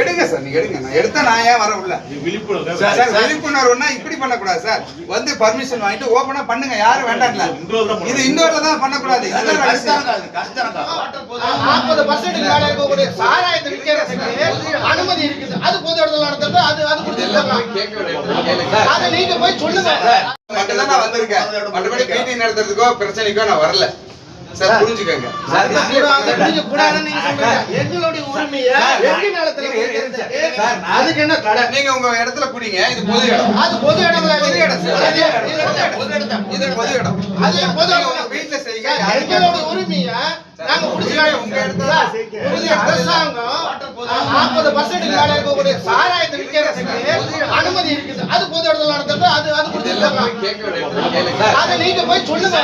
எடுங்க சார் நீங்க எடுங்க நான் எடுத்தா நான் ஏன் வர உள்ள சார் சார், இப்படி பண்ணக்கூடாது சார் வந்து பர்மிஷன் வாங்கிட்டு ஓபனா பண்ணுங்க யாரும் வேண்டாம்ல இது இன்னொரு தான் பண்ணக்கூடாது நாற்பது பர்சன்ட் சாராயத்தை விற்கிறதுக்கு அனுமதி இருக்குது அது பொது இடத்துல நடத்துறது அது நீங்க போய் சொல்லுங்க. மட்டும்தான் நான் வந்திருக்கேன். மற்றபடி மீட்டிங் நடத்துறதுக்கோ பிரச்சனைக்கோ நான் வரல. சார் புரிஞ்சுக்கங்க. எங்களுடைய உரிமையை அதுக்கு என்ன தடை? நீங்க உங்க இடத்துல குடிங்க இது பொது இடம். அது பொது இடம் பொது. இது பொது இடம். அது பொது. உங்க வீட்டுல செய்யுங்க. சார், யாருக்கும் எங்களோட உரிமையை நாங்க புடிச்சுக்காங்க. உங்க இடத்துல அரசாங்கம் நாற்பது பர்சன்ட் மேல இருக்கக்கூடிய சாராயத்தை விற்கிறதுக்கு அனுமதி இருக்குது அது பொது இடத்துல நடத்துறது அது அது கொடுத்துருக்காங்க கேளுங்க. அதை நீங்க போய் சொல்லுங்க